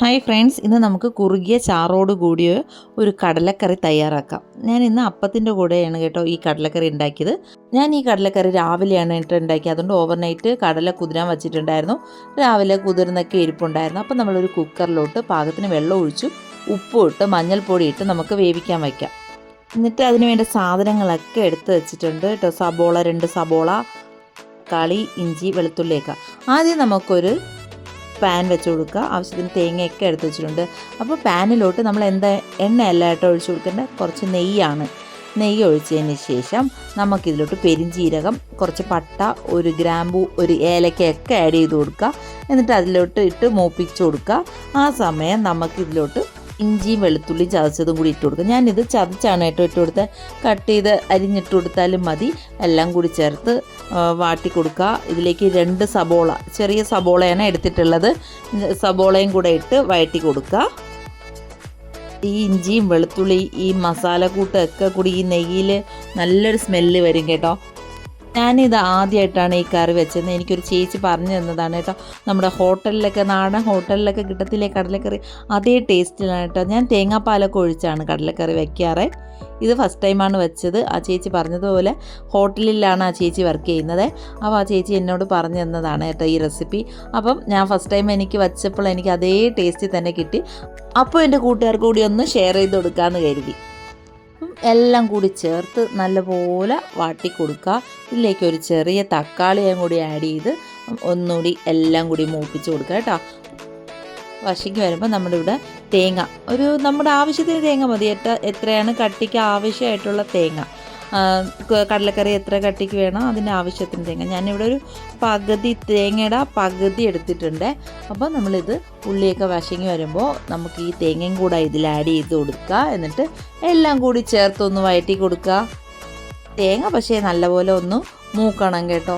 Hi friends ഇന്ന് നമുക്ക് കുറുകിയ ചാറോട് കൂടിയ ഒരു കടലക്കറി തയ്യാറാക്കാം. ഞാൻ ഇന്ന് അപ്പത്തിന്റെ കൂടെയാണ് കേട്ടോ ഈ കടലക്കറി ഉണ്ടാക്കിയത്. ഞാൻ ഈ കടലക്കറി രാവിലെയാണ് കേട്ടോ ഉണ്ടാക്കിയത്. അതുകൊണ്ട് ഓവർനൈറ്റ് കടല കുതിരാൻ വെച്ചിട്ടുണ്ടായിരുന്നു. രാവിലെ കുതിർന്നൊക്കെ ഇരിപ്പുണ്ടായിരുന്നു. അപ്പം നമ്മളൊരു കുക്കറിലോട്ട് പാകത്തിന് വെള്ളം ഒഴിച്ചു ഉപ്പും ഇട്ട് മഞ്ഞൾപ്പൊടി ഇട്ട് നമുക്ക് വേവിക്കാൻ വയ്ക്കാം. എന്നിട്ട് അതിന് വേണ്ട സാധനങ്ങളൊക്കെ എടുത്ത് വെച്ചിട്ടുണ്ട് കേട്ടോ. സബോള രണ്ട് സബോള തക്കാളി ഇഞ്ചി വെളുത്തുള്ളിയൊക്കെ ആദ്യം നമുക്കൊരു പാൻ വെച്ച് കൊടുക്കുക. ആവശ്യത്തിന് തേങ്ങയൊക്കെ എടുത്ത് വെച്ചിട്ടുണ്ട്. അപ്പോൾ പാനിലോട്ട് നമ്മൾ എന്താ എണ്ണയല്ല കേട്ടോ ഒഴിച്ച് കൊടുക്കേണ്ട കുറച്ച് നെയ്യാണ്. നെയ്യ് ഒഴിച്ചതിന് ശേഷം നമുക്കിതിലോട്ട് പെരിഞ്ചീരകം കുറച്ച് പട്ട ഒരു ഗ്രാമ്പു ഒരു ഏലക്കയൊക്കെ ആഡ് ചെയ്ത് കൊടുക്കുക. എന്നിട്ട് അതിലോട്ട് ഇട്ട് മൂപ്പിച്ച് കൊടുക്കുക. ആ സമയം നമുക്കിതിലോട്ട് ഇഞ്ചിയും വെളുത്തുള്ളി ചതച്ചതും കൂടി ഇട്ട് കൊടുക്കുക ഞാനിത് ചതച്ചാണ് കേട്ടോ ഇട്ട് കൊടുത്തത് കട്ട് ചെയ്ത് അരിഞ്ഞിട്ട് കൊടുത്താലും മതി. എല്ലാം കൂടി ചേർത്ത് വാട്ടി കൊടുക്കുക. ഇതിലേക്ക് രണ്ട് സബോള ചെറിയ സബോളയാണ് എടുത്തിട്ടുള്ളത്. സബോളയും കൂടെ ഇട്ട് വഴറ്റി കൊടുക്കുക. ഈ ഇഞ്ചിയും വെളുത്തുള്ളി ഈ മസാലക്കൂട്ടൊക്കെ കൂടി ഈ നെയ്യിൽ നല്ലൊരു സ്മെല്ല് വരും കേട്ടോ. ഞാനിത് ആദ്യമായിട്ടാണ് ഈ കറി വെച്ചത്. എനിക്കൊരു ചേച്ചി പറഞ്ഞു തന്നതാണ് കേട്ടോ. നമ്മുടെ ഹോട്ടലിലൊക്കെ നാടൻ ഹോട്ടലിലൊക്കെ കിട്ടത്തില്ലേ കടലക്കറി? അതേ ടേസ്റ്റിലാണ് കേട്ടോ. ഞാൻ തേങ്ങാപ്പാലൊക്കെ ഒഴിച്ചാണ് കടലക്കറി വെക്കാറ്. ഇത് ഫസ്റ്റ് ടൈമാണ് വെച്ചത്. ആ ചേച്ചി പറഞ്ഞതുപോലെ ഹോട്ടലിലാണ് ആ ചേച്ചി വർക്ക് ചെയ്യുന്നത്. അപ്പോൾ ആ ചേച്ചി എന്നോട് പറഞ്ഞു തന്നതാണ് കേട്ടോ ഈ റെസിപ്പി. അപ്പം ഞാൻ ഫസ്റ്റ് ടൈം എനിക്ക് വച്ചപ്പോൾ എനിക്ക് അതേ ടേസ്റ്റിൽ തന്നെ കിട്ടി. അപ്പോൾ എന്റെ കൂട്ടുകാർക്ക് കൂടി ഒന്ന് ഷെയർ ചെയ്ത് കൊടുക്കാമെന്ന് കരുതി. അപ്പം എല്ലാം കൂടി ചേർത്ത് നല്ലപോലെ വാട്ടി കൊടുക്കുക ഇതിലേക്ക് ഒരു ചെറിയ തക്കാളിയും കൂടി ആഡ് ചെയ്ത് ഒന്നുകൂടി എല്ലാം കൂടി മൂപ്പിച്ച് കൊടുക്കുക കേട്ടോ. വശിക്ക് വരുമ്പോൾ നമ്മുടെ ഇവിടെ തേങ്ങ. ഒരു നമ്മുടെ ആവശ്യത്തിന് തേങ്ങ മതി. എത്ര എത്രയാണ് കട്ടിക്ക് ആവശ്യമായിട്ടുള്ള തേങ്ങ. കടലക്കറി എത്ര കട്ടിക്ക് വേണം അതിന്റെ ആവശ്യത്തിന് തേങ്ങ. ഞാനിവിടെ ഒരു പകുതി തേങ്ങയുടെ പകുതി എടുത്തിട്ടുണ്ട്. അപ്പോൾ നമ്മളിത് ഉള്ളിയൊക്കെ വശങ്ങി വരുമ്പോൾ നമുക്ക് ഈ തേങ്ങയും കൂടെ ഇതിൽ ആഡ് ചെയ്ത് കൊടുക്കുക. എന്നിട്ട് എല്ലാം കൂടി ചേർത്തൊന്ന് വയറ്റി കൊടുക്കുക. തേങ്ങ പക്ഷേ നല്ലപോലെ ഒന്ന് മൂക്കണം കേട്ടോ.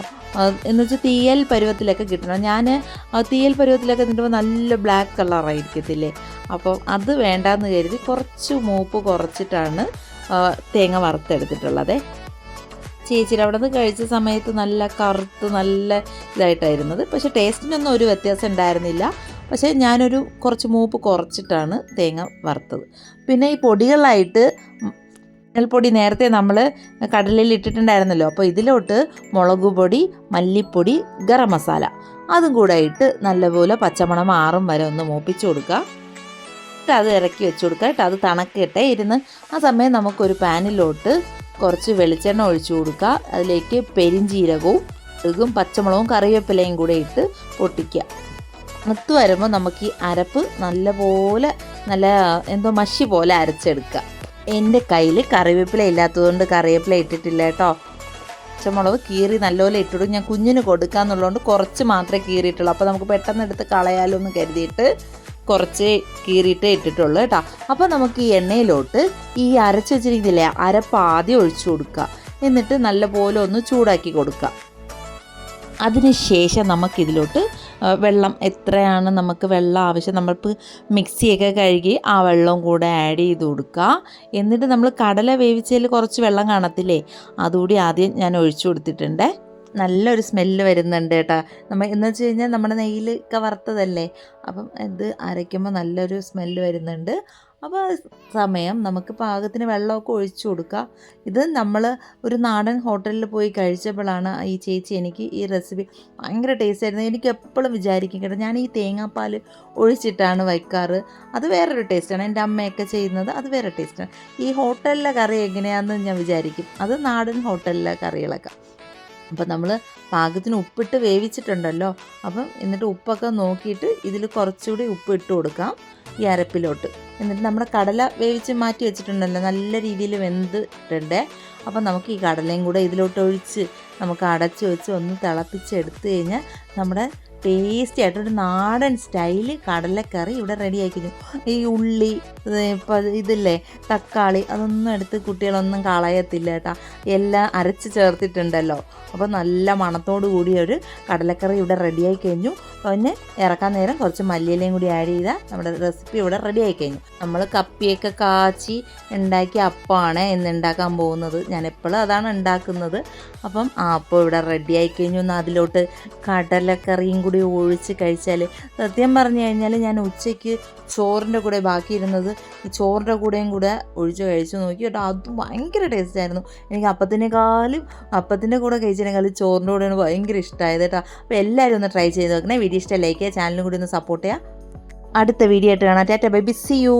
എന്ന് വെച്ചാൽ തീയൽ പരുവത്തിലൊക്കെ കിട്ടണം. ഞാൻ തീയൽ പരുവത്തിലൊക്കെ നിന്നുമ്പോൾ നല്ല ബ്ലാക്ക് കളറായിരിക്കത്തില്ലേ അപ്പോൾ അത് വേണ്ടാന്ന് കരുതി കുറച്ച് മൂപ്പ് കുറച്ചിട്ടാണ് തേങ്ങ വറുത്തെടുത്തിട്ടുള്ളത്. ചേച്ചിയുടെ അവിടെ നിന്ന് കഴിച്ച സമയത്ത് നല്ല കറുത്ത് നല്ല ഇതായിട്ടായിരുന്നത്. പക്ഷേ ടേസ്റ്റിനൊന്നും ഒരു വ്യത്യാസം ഉണ്ടായിരുന്നില്ല. പക്ഷേ ഞാനൊരു കുറച്ച് മൂപ്പ് കുറച്ചിട്ടാണ് തേങ്ങ വറുത്തത്. പിന്നെ ഈ പൊടികളായിട്ട് മഞ്ഞൾപ്പൊടി നേരത്തെ നമ്മൾ കടലിൽ ഇട്ടിട്ടുണ്ടായിരുന്നല്ലോ അപ്പോൾ ഇതിലോട്ട് മുളക് പൊടി മല്ലിപ്പൊടി ഗരം മസാല. അതും കൂടെ ഇട്ട് നല്ലപോലെ പച്ചമണം മാറും വരെ ഒന്ന് മൂപ്പിച്ച് കൊടുക്കുക. എന്നിട്ട് അത് ഇറക്കി വെച്ച് കൊടുക്കുക കേട്ടോ. അത് തണക്കട്ടെ. ഇരുന്ന് ആ സമയം നമുക്കൊരു പാനിലോട്ട് കുറച്ച് വെളിച്ചെണ്ണ ഒഴിച്ചു കൊടുക്കുക. അതിലേക്ക് പെരിഞ്ചീരകവും കടുകും പച്ചമുളകും കറിവേപ്പിലയും കൂടെ ഇട്ട് പൊട്ടിക്കുക. മുത്ത് വരുമ്പോൾ നമുക്ക് ഈ അരപ്പ് നല്ലപോലെ നല്ല എന്തോ മഷി പോലെ അരച്ചെടുക്കുക. എന്റെ കയ്യിൽ കറിവേപ്പില ഇല്ലാത്തതുകൊണ്ട് കറിവേപ്പില ഇട്ടിട്ടില്ല കേട്ടോ. പച്ചമുളക് കീറി നല്ലപോലെ ഇട്ടിടും. ഞാൻ കുഞ്ഞിന് കൊടുക്കാന്നുള്ളതുകൊണ്ട് കുറച്ച് മാത്രമേ കീറിയിട്ടുള്ളൂ. അപ്പോൾ നമുക്ക് പെട്ടെന്ന് എടുത്ത് കളയാലോ എന്ന് കരുതിയിട്ട് കുറച്ച് കീറിയിട്ടേ ഇട്ടിട്ടുള്ളൂ കേട്ടോ. അപ്പോൾ നമുക്ക് ഈ എണ്ണയിലോട്ട് ഈ അരച്ച് വെച്ചിരിക്കുന്നില്ലേ അരപ്പ് ആദ്യം ഒഴിച്ചു കൊടുക്കുക. എന്നിട്ട് നല്ലപോലെ ഒന്ന് ചൂടാക്കി കൊടുക്കുക. അതിനുശേഷം നമുക്കിതിലോട്ട് വെള്ളം എത്രയാണ് നമുക്ക് വെള്ളം ആവശ്യം നമ്മൾക്ക് മിക്സിയൊക്കെ കഴുകി ആ വെള്ളവും കൂടെ ആഡ് ചെയ്ത് കൊടുക്കുക. എന്നിട്ട് നമ്മൾ കടല വേവിച്ചതിൽ കുറച്ച് വെള്ളം കാണത്തില്ലേ? അതുകൂടി ആദ്യം ഞാൻ ഒഴിച്ചു കൊടുത്തിട്ടുണ്ട്. നല്ലൊരു സ്മെല്ല് വരുന്നുണ്ട് കേട്ടോ. നമ്മൾ എന്ന് വെച്ച് കഴിഞ്ഞാൽ നമ്മുടെ നെയ്യിലൊക്കെ വറുത്തതല്ലേ? അപ്പം ഇത് അരയ്ക്കുമ്പോൾ നല്ലൊരു സ്മെല്ല് വരുന്നുണ്ട്. അപ്പോൾ സമയം നമുക്ക് പാകത്തിന് വെള്ളമൊക്കെ ഒഴിച്ചു കൊടുക്കുക ഇത് നമ്മൾ ഒരു നാടൻ ഹോട്ടലിൽ പോയി കഴിച്ചപ്പോഴാണ് ഈ ചേച്ചി എനിക്ക് ഈ റെസിപ്പി ഭയങ്കര ടേസ്റ്റ് ആയിരുന്നു. എനിക്ക് എപ്പോഴും വിചാരിക്കും കേട്ടോ ഞാൻ ഈ തേങ്ങാപ്പാൽ ഒഴിച്ചിട്ടാണ് വയ്ക്കാറ്. അത് വേറൊരു ടേസ്റ്റാണ് എന്റെ അമ്മയൊക്കെ ചെയ്യുന്നത് അത് വേറെ ടേസ്റ്റാണ് ഈ ഹോട്ടലിലെ കറി എങ്ങനെയാണെന്ന് ഞാൻ വിചാരിക്കും. അത് നാടൻ ഹോട്ടലിലെ കറികളൊക്കെ. അപ്പം നമ്മൾ പാകത്തിന് ഉപ്പിട്ട് വേവിച്ചിട്ടുണ്ടല്ലോ. അപ്പം എന്നിട്ട് ഉപ്പൊക്കെ നോക്കിയിട്ട് ഇതിൽ കുറച്ചുകൂടി ഉപ്പ് ഇട്ട് കൊടുക്കാം ഈ അരപ്പിലോട്ട്. എന്നിട്ട് നമ്മുടെ കടല വേവിച്ച് മാറ്റി വെച്ചിട്ടുണ്ടല്ലോ. നല്ല രീതിയിൽ വെന്തിട്ടുണ്ട്. അപ്പോൾ നമുക്ക് ഈ കടലയും കൂടെ ഇതിലോട്ട് ഒഴിച്ച് നമുക്ക് അടച്ചു വെച്ച് ഒന്ന് തിളപ്പിച്ച് എടുത്തു കഴിഞ്ഞാൽ നമ്മുടെ ടേസ്റ്റി ആയിട്ടൊരു നാടൻ സ്റ്റൈൽ കടലക്കറി ഇവിടെ റെഡി ആയിക്കുന്നു ഈ ഉള്ളി ഇതില്ലേ തക്കാളി അതൊന്നും എടുത്ത് കുട്ടികളൊന്നും കളയത്തില്ല കേട്ടോ. എല്ലാം അരച്ച് ചേർത്തിട്ടുണ്ടല്ലോ. അപ്പോൾ നല്ല മണത്തോടു കൂടി ഒരു കടലക്കറി ഇവിടെ റെഡിയായി കഴിഞ്ഞു. പിന്നെ ഇറക്കാൻ നേരം കുറച്ച് മല്ലിയിലയും കൂടി ആഡ് ചെയ്താൽ നമ്മുടെ റെസിപ്പി ഇവിടെ റെഡി ആയി കഴിഞ്ഞു. നമ്മൾ കപ്പിയൊക്കെ കാച്ചി ഉണ്ടാക്കിയ അപ്പമാണ് ഇന്ന് ഉണ്ടാക്കാൻ പോകുന്നത്. ഞാൻ എപ്പോഴും അതാണ് ഉണ്ടാക്കുന്നത്. അപ്പം ആ അപ്പോൾ ഇവിടെ റെഡി ആയി കഴിഞ്ഞു. എന്നാൽ അതിലോട്ട് കടലക്കറിയും കൂടി കൂടി ഒഴിച്ച് കഴിച്ചാൽ സത്യം പറഞ്ഞു കഴിഞ്ഞാൽ ഞാൻ ഉച്ചയ്ക്ക് ചോറിന്റെ കൂടെ ബാക്കിയിരുന്നത് ഈ ചോറിന്റെ കൂടെയും കൂടെ ഒഴിച്ച് കഴിച്ചു നോക്കി. കേട്ടോ അത് ഭയങ്കര ടേസ്റ്റ് ആയിരുന്നു. എനിക്ക് അപ്പത്തിനേക്കാളും അപ്പത്തിന്റെ കൂടെ കഴിച്ചതിനേക്കാളും ചോറിന്റെ കൂടെയാണ് ഭയങ്കര ഇഷ്ടമായത് കേട്ടോ. അപ്പോൾ എല്ലാവരും ഒന്ന് ട്രൈ ചെയ്ത് നോക്കണേ. വീഡിയോ ഇഷ്ടം ലൈക്ക് ചെയ്യുക ചാനലും കൂടി ഒന്ന് സപ്പോർട്ട് ചെയ്യുക. അടുത്ത വീഡിയോ ആയിട്ട് കാണാം. Tata bye B C U